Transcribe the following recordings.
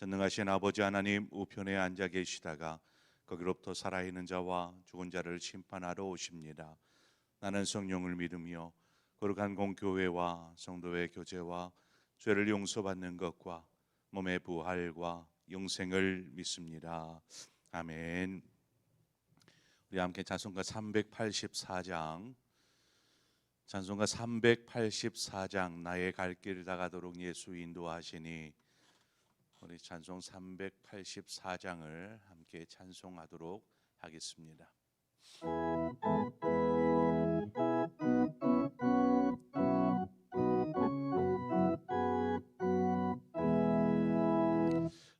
전능하신 아버지 하나님 우편에 앉아 계시다가 거기로부터 살아있는 자와 죽은 자를 심판하러 오십니다. 나는 성령을 믿으며 거룩한 공교회와 성도의 교제와 죄를 용서받는 것과 몸의 부활과 영생을 믿습니다. 아멘. 우리 함께 찬송가 384장 찬송가 384장 나의 갈 길 다가도록 예수 인도하시니 우리 찬송 384장을 함께 찬송하도록 하겠습니다.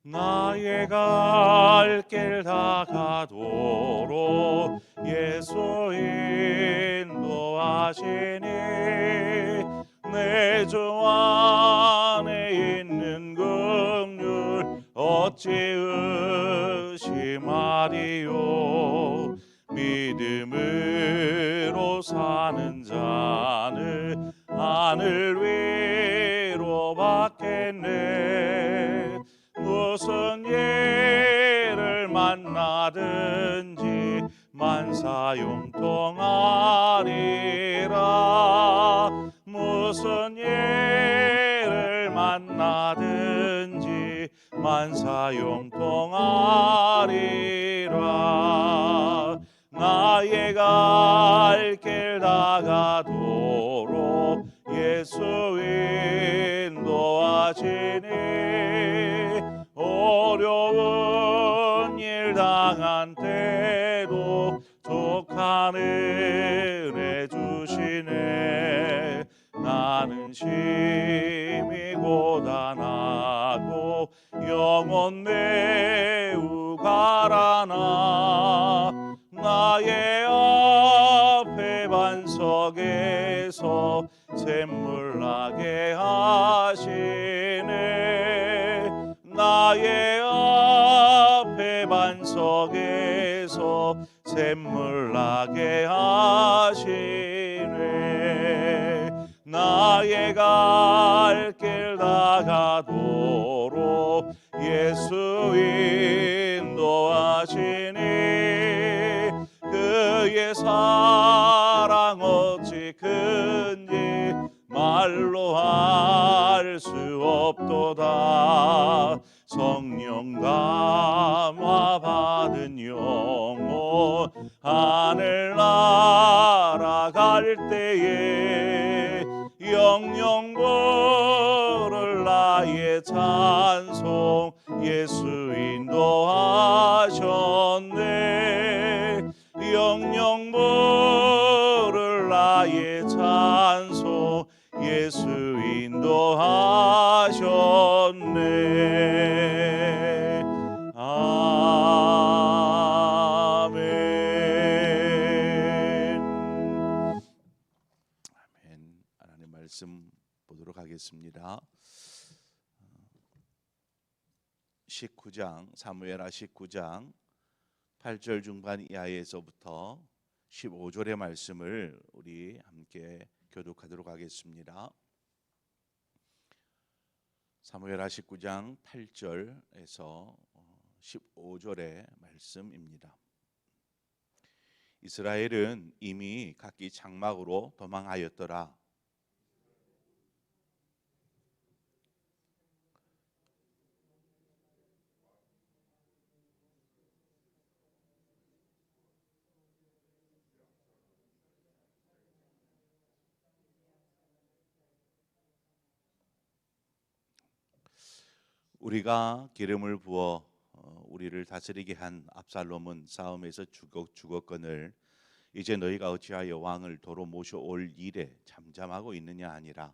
나의 갈길 다 가도록 예수 인도하시니 내주안 어찌 의심하리요 믿음으로 사는 자는 하늘 위 나는 심 감화 받은 영혼 하늘 날아갈 때에 영영 부를 나의 찬송 예수 19장 사무엘하 19장 8절 중반 이하에서부터 15절의 말씀을 우리 함께 교독하도록 하겠습니다. 사무엘하 19장 8절에서 15절의 말씀입니다. 이스라엘은 이미 각기 장막으로 도망하였더라. 우리가 기름을 부어 어, 우리를 다스리게 한 압살롬은 싸움에서 죽었, 죽었거늘 이제 너희가 어찌하여 왕을 도로 모셔올 일에 잠잠하고 있느냐 아니라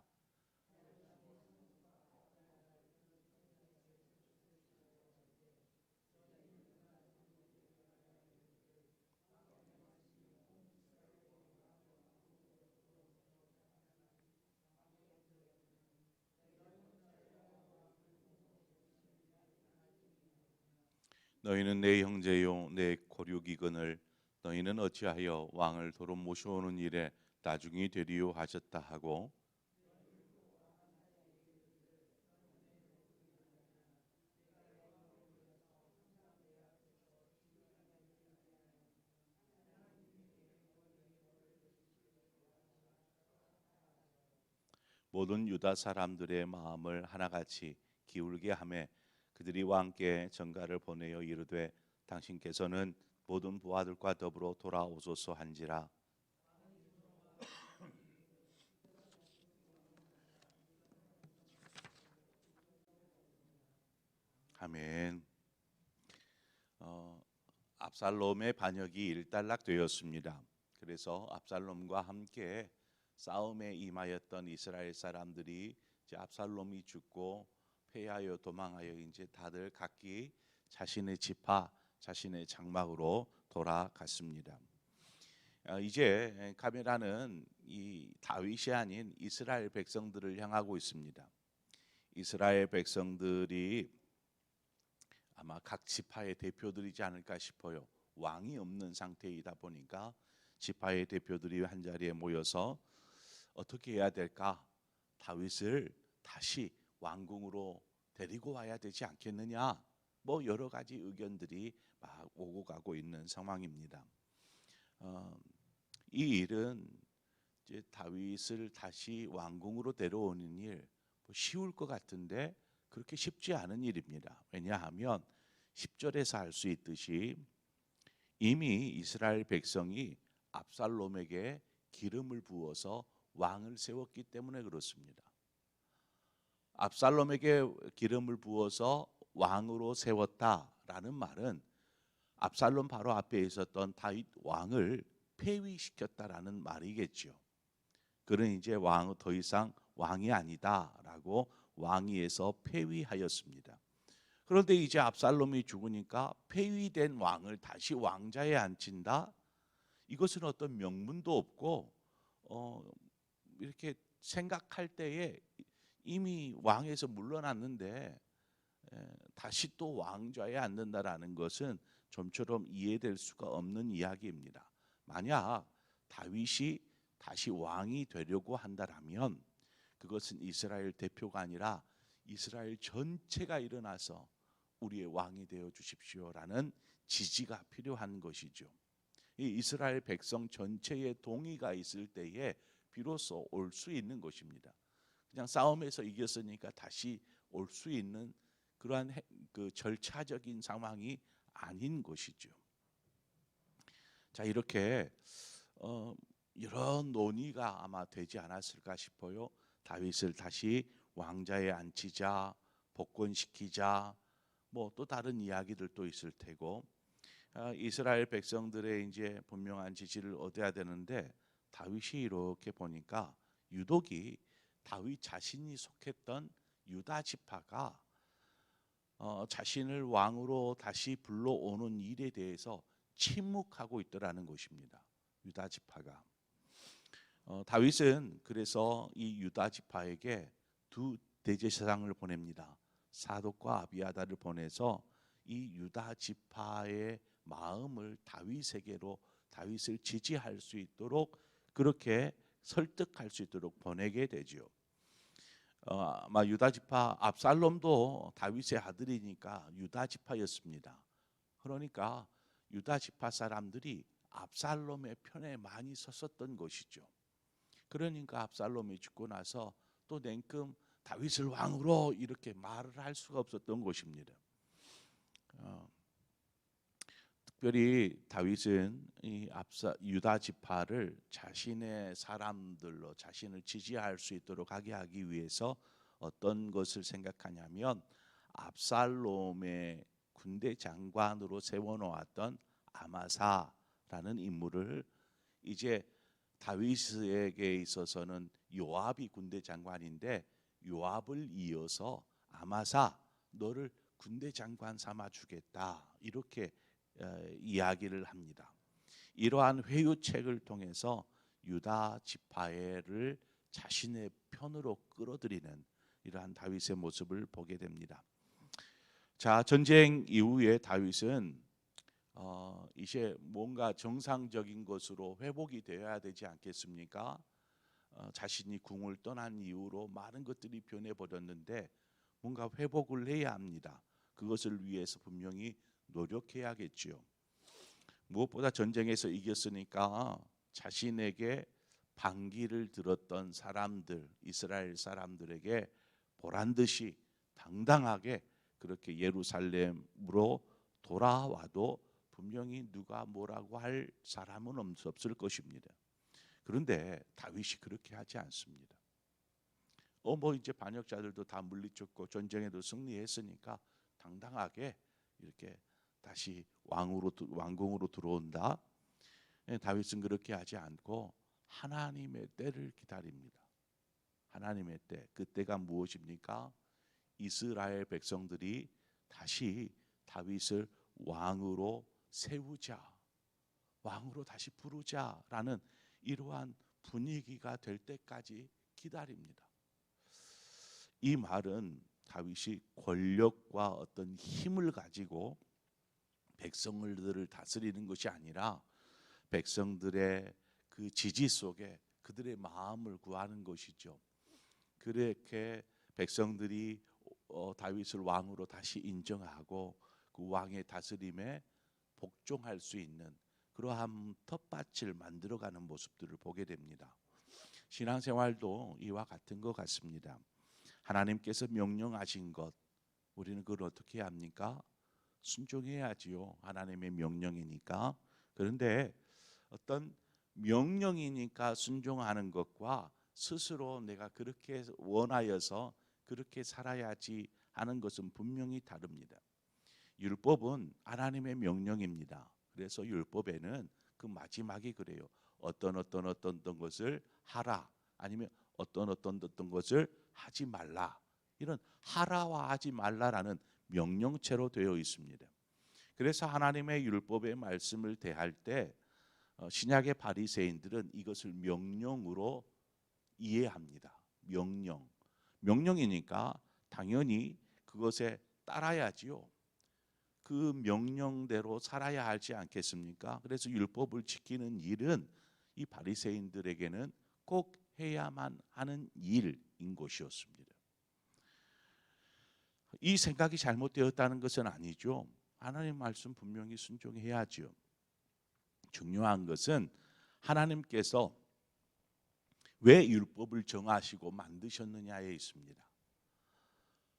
너희는 내 형제요 내 고륙이건을 너희는 어찌하여 왕을 도로 모셔오는 일에 나중이 되리요 하셨다 하고? 모든 유다 사람들의 마음을 하나같이 기울게 하매 그들이 왕께 전가를 보내어 이르되 당신께서는 모든 부하들과 더불어 돌아오소서 한지라 아멘. 어, 압살롬의 반역이 일단락되었습니다. 그래서 압살롬과 함께 싸움에 임하였던 이스라엘 사람들이 압살롬이 죽고 패하여 도망하여 이제 다들 각기 자신의 지파, 자신의 장막으로 돌아갔습니다. 어, 이제 카메라는 이 다윗이 아닌 이스라엘 백성들을 향하고 있습니다. 이스라엘 백성들이 아마 각 지파의 대표들이지 않을까 싶어요. 왕이 없는 상태이다 보니까 지파의 대표들이 한 자리에 모여서 어떻게 해야 될까? 다윗을 다시 왕궁으로 데리고 와야 되지 않겠느냐? 뭐 여러 가지 의견들이 막 오고 가고 있는 상황입니다. 어, 이 일은 이제 다윗을 다시 왕궁으로 데려오는 일 뭐 쉬울 것 같은데 그렇게 쉽지 않은 일입니다. 왜냐하면 10절에서 알 수 있듯이 이미 이스라엘 백성이 압살롬에게 기름을 부어서 왕을 세웠기 때문에 그렇습니다. 압살롬에게 기름을 부어서 왕으로 세웠다라는 말은 압살롬 바로 앞에 있었던 다윗 왕을 폐위시켰다라는 말이겠죠. 그는 이제 왕 더 이상 왕이 아니다라고 왕위에서 폐위하였습니다. 그런데 이제 압살롬이 죽으니까 폐위된 왕을 다시 왕자에 앉힌다. 이것은 어떤 명분도 없고 어, 이렇게 생각할 때에 이미 왕에서 물러났는데 에, 다시 또 왕좌에 앉는다라는 것은 좀처럼 이해될 수가 없는 이야기입니다. 만약 다윗이 다시 왕이 되려고 한다라면 그것은 이스라엘 대표가 아니라 이스라엘 전체가 일어나서 우리의 왕이 되어 주십시오라는 지지가 필요한 것이죠. 이 이스라엘 백성 전체의 동의가 있을 때에 비로소 올 수 있는 것입니다. 그냥 싸움에서 이겼으니까 다시 올 수 있는 그러한 그 절차적인 상황이 아닌 것이죠. 자 이렇게 어, 이런 논의가 아마 되지 않았을까 싶어요. 다윗을 다시 왕자에 앉히자, 복권시키자, 뭐 또 다른 이야기들도 있을 테고 아, 이스라엘 백성들의 이제 분명한 지지를 얻어야 되는데 다윗이 이렇게 보니까 유독이 다윗 자신이 속했던 유다 지파가 어, 자신을 왕으로 다시 불러오는 일에 대해서 침묵하고 있더라는 것입니다. 유다 지파가 어, 다윗은 그래서 이 유다 지파에게 두 대제사장을 보냅니다. 사독과 아비아다를 보내서 이 유다 지파의 마음을 다윗에게로 다윗을 지지할 수 있도록 그렇게 설득할 수 있도록 보내게 되지요. 어, 아마 유다 지파 압살롬도 다윗의 아들이니까 유다 지파였습니다. 그러니까 유다 지파 사람들이 압살롬의 편에 많이 섰었던 것이죠. 그러니까 압살롬이 죽고 나서 또 냉큼 다윗을 왕으로 이렇게 말을 할 수가 없었던 것입니다. 어, 특별히 다윗은 이 압사 유다 지파를 자신의 사람들로 자신을 지지할 수 있도록 하게 하기 위해서 어떤 것을 생각하냐면 압살롬의 군대 장관으로 세워놓았던 아마사라는 인물을 이제 다윗에게 있어서는 요압이 군대 장관인데 요압을 이어서 아마사 너를 군대 장관 삼아 주겠다. 이렇게 어, 이야기를 합니다. 이러한 회유책을 통해서 유다 지파를 자신의 편으로 끌어들이는 이러한 다윗의 모습을 보게 됩니다. 자 전쟁 이후에 다윗은 어, 이제 뭔가 정상적인 것으로 회복이 되어야 되지 않겠습니까? 어, 자신이 궁을 떠난 이후로 많은 것들이 변해 버렸는데 뭔가 회복을 해야 합니다. 그것을 위해서 분명히 노력해야겠지요. 무엇보다 전쟁에서 이겼으니까 자신에게 반기를 들었던 사람들, 이스라엘 사람들에게 보란 듯이 당당하게 그렇게 예루살렘으로 돌아와도 분명히 누가 뭐라고 할 사람은 없- 없을 것입니다. 그런데 다윗이 그렇게 하지 않습니다. 어 뭐 이제 반역자들도 다 물리쳤고 전쟁에도 승리했으니까 당당하게 이렇게 다시 왕으로 들- 왕궁으로 들어온다. 예, 다윗은 그렇게 하지 않고 하나님의 때를 기다립니다. 하나님의 때, 그 때가 무엇입니까? 이스라엘 백성들이 다시 다윗을 왕으로 세우자, 왕으로 다시 부르자라는 이러한 분위기가 될 때까지 기다립니다. 이 말은 다윗이 권력과 어떤 힘을 가지고 백성들을 다스리는 것이 아니라 백성들의 그 지지 속에 그들의 마음을 구하는 것이죠. 그렇게 백성들이 어, 다윗을 왕으로 다시 인정하고 그 왕의 다스림에 복종할 수 있는 그러한 텃밭을 만들어가는 모습들을 보게 됩니다. 신앙생활도 이와 같은 것 같습니다. 하나님께서 명령하신 것 우리는 그걸 어떻게 합니까? 순종해야지요. 하나님의 명령이니까. 그런데 어떤 명령이니까 순종하는 것과 스스로 내가 그렇게 원하여서 그렇게 살아야지 하는 것은 분명히 다릅니다. 율법은 하나님의 명령입니다. 그래서 율법에는 그 마지막이 그래요. 어떤 어떤 어떤 어떤 것을 하라 아니면 어떤 어떤 어떤 것을 하지 말라. 이런 하라와 하지 말라라는 명령체로 되어 있습니다. 그래서 하나님의 율법의 말씀을 대할 때 어, 신약의 바리새인들은 이것을 명령으로 이해합니다. 명령. 명령이니까 당연히 그것에 따라야지요. 그 명령대로 살아야 하지 않겠습니까? 그래서 율법을 지키는 일은 이 바리새인들에게는 꼭 해야만 하는 일인 것이었습니다. 이 생각이 잘못되었다는 것은 아니죠. 하나님 말씀 분명히 순종해야지요. 중요한 것은 하나님께서 왜 율법을 정하시고 만드셨느냐에 있습니다.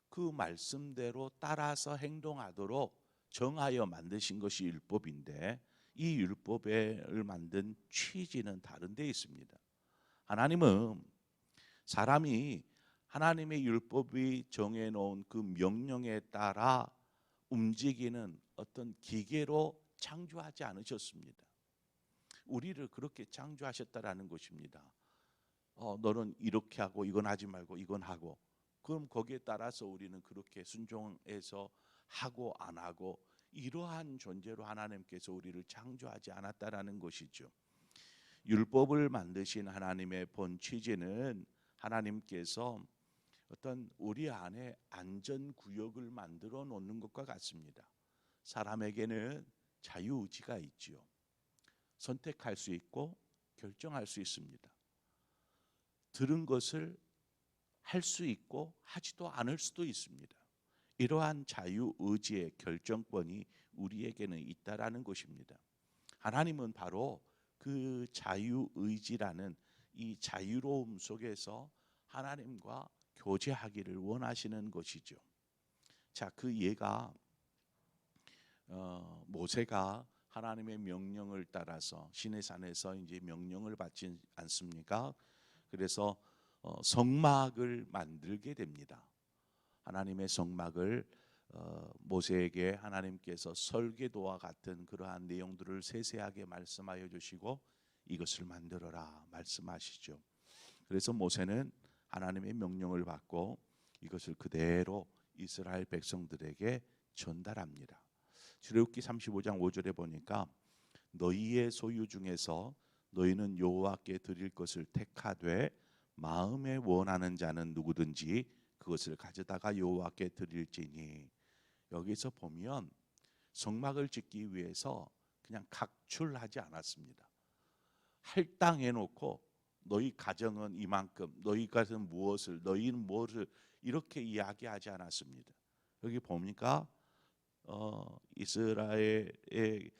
그 말씀대로 따라서 행동하도록 정하여 만드신 것이 율법인데 이 율법을 만든 취지는 다른 데 있습니다. 하나님은 사람이 하나님의 율법이 정해 놓은 그 명령에 따라 움직이는 어떤 기계로 창조하지 않으셨습니다. 우리를 그렇게 창조하셨다라는 것입니다. 어, 너는 이렇게 하고 이건 하지 말고 이건 하고 그럼 거기에 따라서 우리는 그렇게 순종해서 하고 안 하고 이러한 존재로 하나님께서 우리를 창조하지 않았다라는 것이죠. 율법을 만드신 하나님의 본 취지는 하나님께서 어떤 우리 안에 안전 구역을 만들어 놓는 것과 같습니다. 사람에게는 자유 의지가 있지요. 선택할 수 있고 결정할 수 있습니다. 들은 것을 할 수 있고 하지도 않을 수도 있습니다. 이러한 자유 의지의 결정권이 우리에게는 있다라는 것입니다. 하나님은 바로 그 자유 의지라는 이 자유로움 속에서 하나님과 교제하기를 원하시는 것이죠. 자, 그 예가 어, 모세가 하나님의 명령을 따라서 시내 산에서 이제 명령을 받지 않습니까? 그래서 어, 성막을 만들게 됩니다. 하나님의 성막을 어, 모세에게 하나님께서 설계도와 같은 그러한 내용들을 세세하게 말씀하여 주시고 이것을 만들어라 말씀하시죠. 그래서 모세는 하나님의 명령을 받고 이것을 그대로 이스라엘 백성들에게 전달합니다. 출애굽기 35장 5절에 보니까 너희의 소유 중에서 너희는 여호와께 드릴 것을 택하되 마음에 원하는 자는 누구든지 그것을 가져다가 여호와께 드릴지니 여기서 보면 성막을 짓기 위해서 그냥 각출하지 않았습니다. 할당해 놓고 너희 가정은 이만큼, 너희 가정은 무엇을, 너희는 무엇을 이렇게 이야기하지 않았습니다. 여기 봅니까? 어, 이스라엘의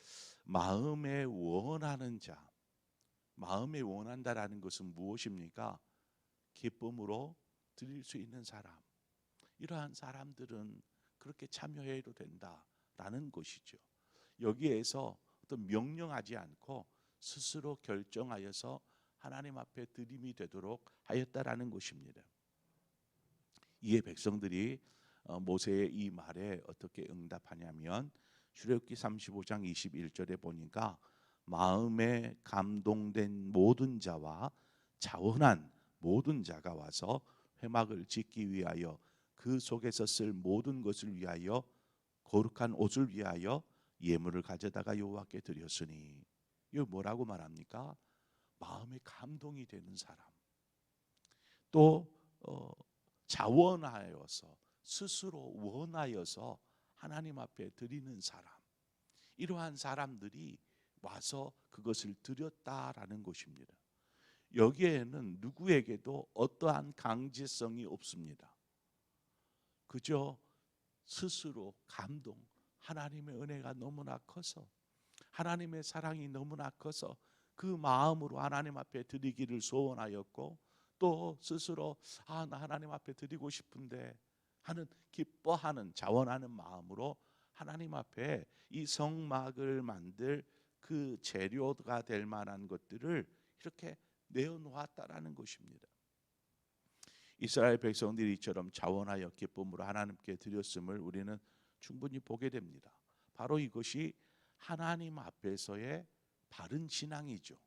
마음에 원하는 자, 마음에 원한다라는 것은 무엇입니까? 기쁨으로 드릴 수 있는 사람. 이러한 사람들은 그렇게 참여해도 된다라는 것이죠. 여기에서 어떤 명령하지 않고 스스로 결정하여서 하나님 앞에 드림이 되도록 하였다라는 것입니다. 이에 백성들이 어, 모세의 이 말에 어떻게 응답하냐면 출애굽기 35장 21절에 보니까 마음에 감동된 모든 자와 자원한 모든 자가 와서 회막을 짓기 위하여 그 속에서 쓸 모든 것을 위하여 거룩한 옷을 위하여 예물을 가져다가 여호와께 드렸으니 이거 뭐라고 말합니까? 마음에 감동이 되는 사람 또 어, 자원하여서 스스로 원하여서 하나님 앞에 드리는 사람 이러한 사람들이 와서 그것을 드렸다라는 것입니다. 여기에는 누구에게도 어떠한 강제성이 없습니다. 그저 스스로 감동, 하나님의 은혜가 너무나 커서 하나님의 사랑이 너무나 커서 그 마음으로 하나님 앞에 드리기를 소원하였고 또 스스로 아 나 하나님 앞에 드리고 싶은데 하는 기뻐하는 자원하는 마음으로 하나님 앞에 이 성막을 만들 그 재료가 될 만한 것들을 이렇게 내어 놓았다라는 것입니다. 이스라엘 백성들이 이처럼 자원하여 기쁨으로 하나님께 드렸음을 우리는 충분히 보게 됩니다. 바로 이것이 하나님 앞에서의 바른 신앙이죠.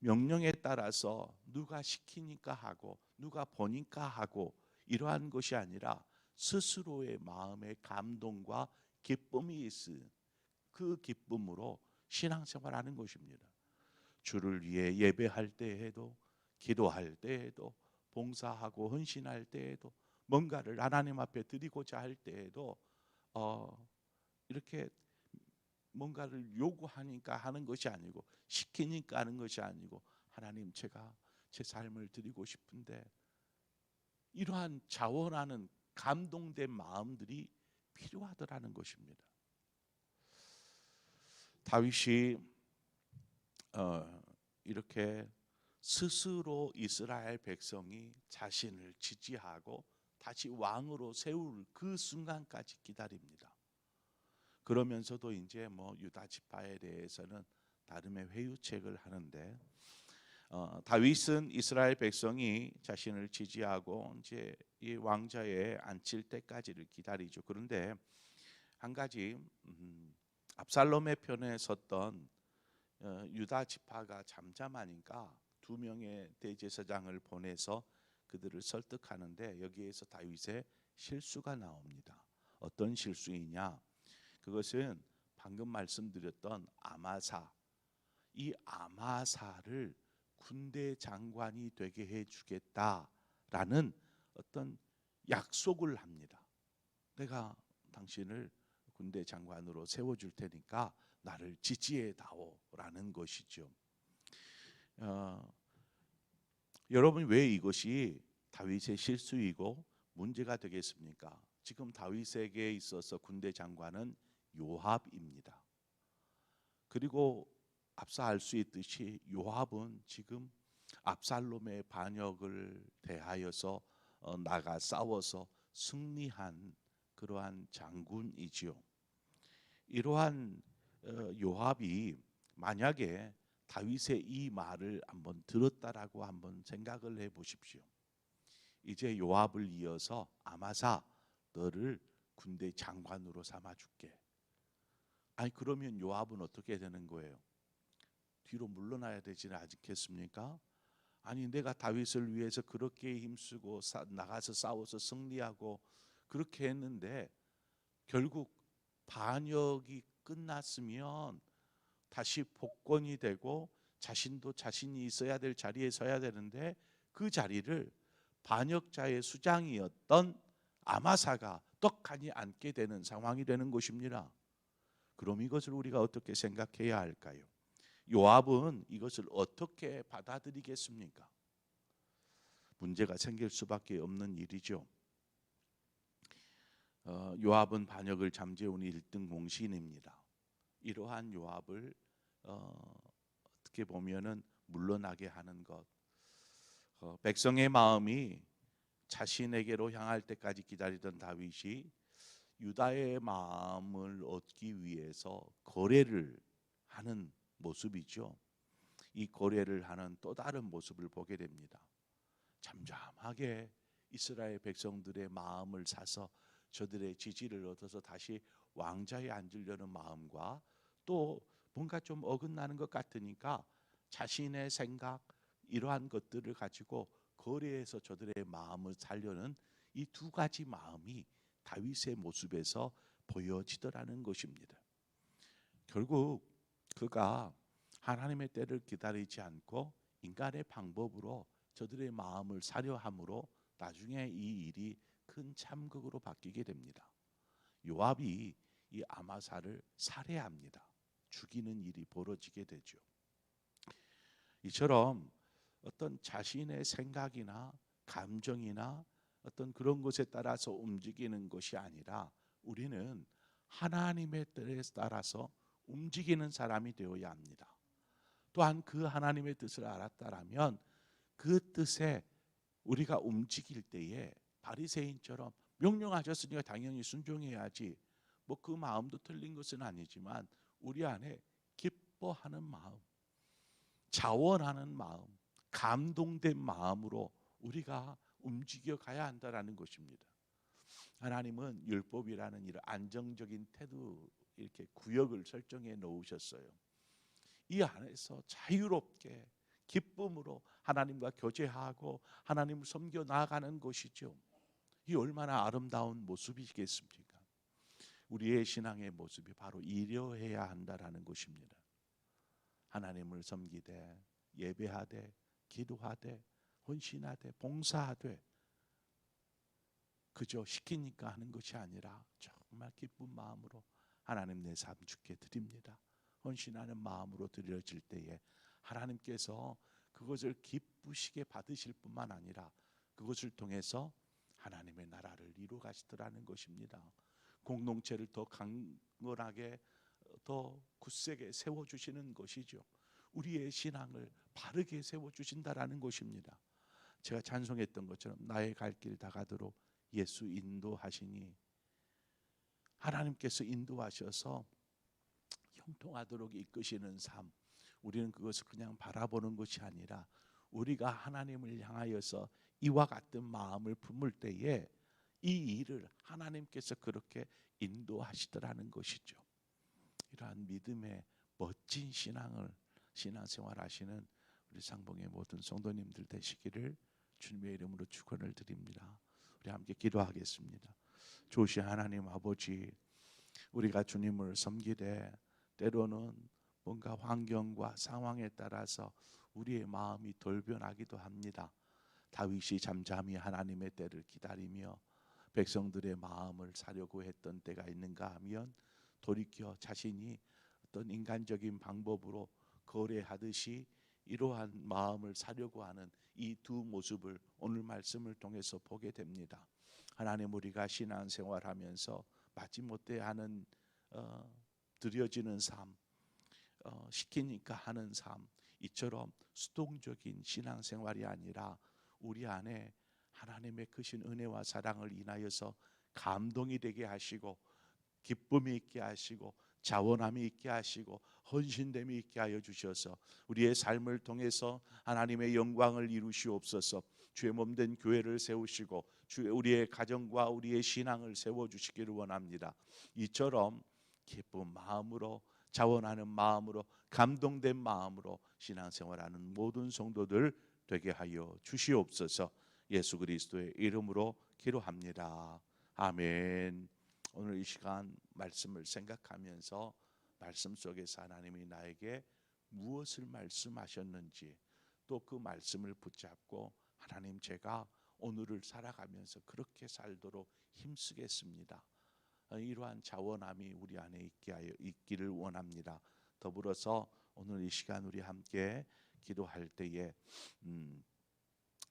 명령에 따라서 누가 시키니까 하고 누가 보니까 하고 이러한 것이 아니라 스스로의 마음의 감동과 기쁨이 있은 그 기쁨으로 신앙생활하는 것입니다. 주를 위해 예배할 때에도 기도할 때에도 봉사하고 헌신할 때에도 뭔가를 하나님 앞에 드리고자 할 때에도 어, 이렇게 뭔가를 요구하니까 하는 것이 아니고 시키니까 하는 것이 아니고 하나님 제가 제 삶을 드리고 싶은데 이러한 자원하는 감동된 마음들이 필요하더라는 것입니다. 다윗이 어, 이렇게 스스로 이스라엘 백성이 자신을 지지하고 다시 왕으로 세울 그 순간까지 기다립니다. 그러면서도 이제 뭐 유다 지파에 대해서는 나름의 회유책을 하는데 어, 다윗은 이스라엘 백성이 자신을 지지하고 이제 이 왕자에 앉힐 때까지를 기다리죠. 그런데 한 가지 음, 압살롬의 편에 섰던 어, 유다 지파가 잠잠하니까 두 명의 대제사장을 보내서 그들을 설득하는데 여기에서 다윗의 실수가 나옵니다. 어떤 실수이냐? 그것은 방금 말씀드렸던 아마사 이 아마사를 군대 장관이 되게 해 주겠다라는 어떤 약속을 합니다. 내가 당신을 군대 장관으로 세워 줄 테니까 나를 지지해 다오라는 것이죠. 어, 여러분 왜 이것이 다윗의 실수이고 문제가 되겠습니까? 지금 다윗에게 있어서 군대 장관은 요압입니다. 그리고 앞서 알 수 있듯이 요압은 지금 압살롬의 반역을 대하여서 어, 나가 싸워서 승리한 그러한 장군이지요. 이러한 어, 요압이 만약에 다윗의 이 말을 한번 들었다라고 한번 생각을 해 보십시오. 이제 요압을 이어서 아마사 너를 군대 장관으로 삼아 줄게. 아니 그러면 요압은 어떻게 되는 거예요? 뒤로 물러나야 되지 않겠습니까? 아니 내가 다윗을 위해서 그렇게 힘쓰고 사, 나가서 싸워서 승리하고 그렇게 했는데 결국 반역이 끝났으면 다시 복권이 되고 자신도 자신이 있어야 될 자리에 서야 되는데 그 자리를 반역자의 수장이었던 아마사가 떡하니 앉게 되는 상황이 되는 것입니다. 그럼 이것을 우리가 어떻게 생각해야 할까요? 요압은 이것을 어떻게 받아들이겠습니까? 문제가 생길 수밖에 없는 일이죠. 어, 요압은 반역을 잠재운 1등 공신입니다. 이러한 요압을 어, 어떻게 보면은 물러나게 하는 것, 어, 백성의 마음이 자신에게로 향할 때까지 기다리던 다윗이 유다의 마음을 얻기 위해서 거래를 하는 모습이죠. 이 거래를 하는 또 다른 모습을 보게 됩니다. 잠잠하게 이스라엘 백성들의 마음을 사서 저들의 지지를 얻어서 다시 왕자에 앉으려는 마음과 또 뭔가 좀 어긋나는 것 같으니까 자신의 생각 이러한 것들을 가지고 거래해서 저들의 마음을 살려는 이 두 가지 마음이 다윗의 모습에서 보여지더라는 것입니다. 결국 그가 하나님의 때를 기다리지 않고 인간의 방법으로 저들의 마음을 사려 함으로 나중에 이 일이 큰 참극으로 바뀌게 됩니다. 요압이 이 아마사를 살해합니다. 죽이는 일이 벌어지게 되죠. 이처럼 어떤 자신의 생각이나 감정이나 어떤 그런 것에 따라서 움직이는 것이 아니라 우리는 하나님의 뜻에 따라서 움직이는 사람이 되어야 합니다. 또한 그 하나님의 뜻을 알았다라면 그 뜻에 우리가 움직일 때에 바리새인처럼 명령하셨으니까 당연히 순종해야지. 뭐 그 마음도 틀린 것은 아니지만 우리 안에 기뻐하는 마음, 자원하는 마음, 감동된 마음으로 우리가 움직여 가야 한다라는 것입니다. 하나님은 율법이라는 이런 안정적인 태도 이렇게 구역을 설정해 놓으셨어요. 이 안에서 자유롭게 기쁨으로 하나님과 교제하고 하나님을 섬겨 나아가는 것이죠. 이 얼마나 아름다운 모습이겠습니까? 우리의 신앙의 모습이 바로 이러해야 한다라는 것입니다. 하나님을 섬기되 예배하되 기도하되 헌신하되 봉사하되 그저 시키니까 하는 것이 아니라 정말 기쁜 마음으로 하나님 내 삶 주께 드립니다. 헌신하는 마음으로 드려질 때에 하나님께서 그것을 기쁘시게 받으실 뿐만 아니라 그것을 통해서 하나님의 나라를 이루 가시더라는 것입니다. 공동체를 더 강건하게 더 굳세게 세워 주시는 것이죠. 우리의 신앙을 바르게 세워 주신다라는 것입니다. 제가 찬송했던 것처럼 나의 갈 길 다 가도록 예수 인도하시니 하나님께서 인도하셔서 형통하도록 이끄시는 삶. 우리는 그것을 그냥 바라보는 것이 아니라 우리가 하나님을 향하여서 이와 같은 마음을 품을 때에 이 일을 하나님께서 그렇게 인도하시더라는 것이죠. 이러한 믿음의 멋진 신앙을 신앙생활 하시는 우리 상봉의 모든 성도님들 되시기를 주님의 이름으로 축원을 드립니다. 우리 함께 기도하겠습니다. 조시 하나님 아버지 우리가 주님을 섬기되 때로는 뭔가 환경과 상황에 따라서 우리의 마음이 돌변하기도 합니다. 다윗이 잠잠히 하나님의 때를 기다리며 백성들의 마음을 사려고 했던 때가 있는가 하면 돌이켜 자신이 어떤 인간적인 방법으로 거래하듯이 이러한 마음을 사려고 하는 이 두 모습을 오늘 말씀을 통해서 보게 됩니다. 하나님 우리가 신앙생활하면서 마지못해 하는 어, 드려지는 삶, 어, 시키니까 하는 삶 이처럼 수동적인 신앙생활이 아니라 우리 안에 하나님의 크신 은혜와 사랑을 인하여서 감동이 되게 하시고 기쁨이 있게 하시고 자원함이 있게 하시고 헌신됨이 있게 하여 주셔서 우리의 삶을 통해서 하나님의 영광을 이루시옵소서. 주의 몸된 교회를 세우시고 주의 우리의 가정과 우리의 신앙을 세워 주시기를 원합니다. 이처럼 기쁜 마음으로 자원하는 마음으로 감동된 마음으로 신앙생활하는 모든 성도들 되게 하여 주시옵소서. 예수 그리스도의 이름으로 기도합니다. 아멘. 오늘 이 시간 말씀을 생각하면서 말씀 속에서 하나님이 나에게 무엇을 말씀하셨는지 또 그 말씀을 붙잡고 하나님 제가 오늘을 살아가면서 그렇게 살도록 힘쓰겠습니다. 어, 이러한 자원함이 우리 안에 있게 하여 있기를 원합니다. 더불어서 오늘 이 시간 우리 함께 기도할 때에 음,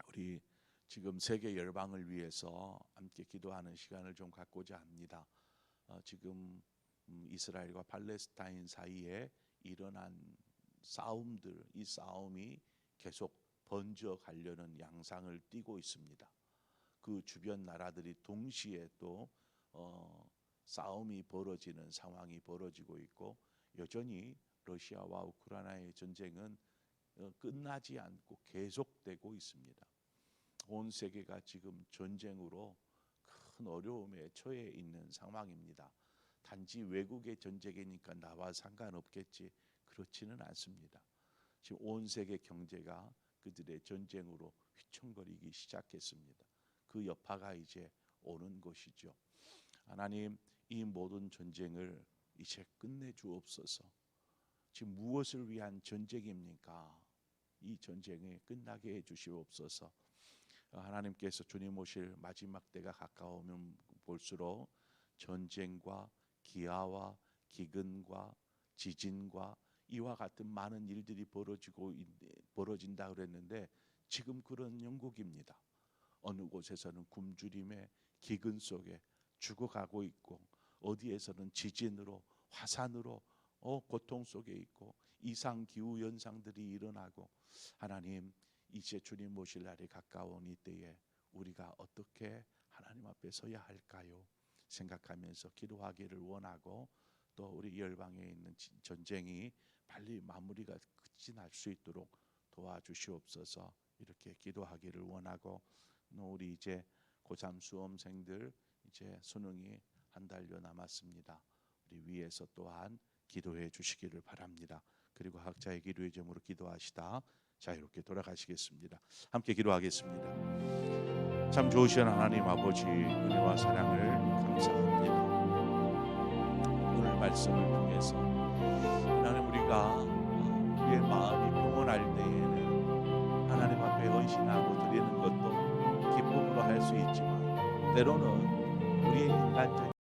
우리 지금 세계 열방을 위해서 함께 기도하는 시간을 좀 갖고자 합니다. 어, 지금 음, 이스라엘과 팔레스타인 사이에 일어난 싸움들, 이 싸움이 계속 번져 가려는 양상을 띠고 있습니다. 그 주변 나라들이 동시에 또 어, 싸움이 벌어지는 상황이 벌어지고 있고 여전히 러시아와 우크라이나의 전쟁은 어, 끝나지 않고 계속되고 있습니다. 온 세계가 지금 전쟁으로 큰 어려움에 처해 있는 상황입니다. 단지 외국의 전쟁이니까 나와 상관없겠지 그렇지는 않습니다. 지금 온 세계 경제가 그들의 전쟁으로 휘청거리기 시작했습니다. 그 여파가 이제 오는 것이죠. 하나님 이 모든 전쟁을 이제 끝내 주옵소서. 지금 무엇을 위한 전쟁입니까? 이 전쟁이 끝나게 해 주시옵소서. 어, 하나님께서 주님 오실 마지막 때가 가까우면 볼수록 전쟁과 기아와 기근과 지진과 이와 같은 많은 일들이 벌어지고 있- 벌어진다 그랬는데 지금 그런 영국입니다. 어느 곳에서는 굶주림의 기근 속에 죽어가고 있고 어디에서는 지진으로 화산으로 어, 고통 속에 있고 이상 기후 현상들이 일어나고 하나님 이제 주님 모실 날이 가까운 이때에 우리가 어떻게 하나님 앞에 서야 할까요? 생각하면서 기도하기를 원하고 또 우리 열방에 있는 진- 전쟁이 빨리 마무리가 끝이 날 수 있도록 도와주시옵소서 이렇게 기도하기를 원하고 또 우리 이제 고3 수험생들 이제 수능이 한 달여 남았습니다. 우리 위에서 또한 기도해 주시기를 바랍니다. 그리고 학자의 기도의 점으로 기도하시다 자유롭게 돌아가시겠습니다. 함께 기도하겠습니다. 참 좋으신 하나님 아버지 은혜와 사랑을 감사합니다. 오늘 말씀을 통해서 하나님 우리가 우리의 마음이 평온할 때에는 하나님 앞에 헌신하고 드리는 것도 기쁨으로 할 수 있지만 때로는 우리의 인간적인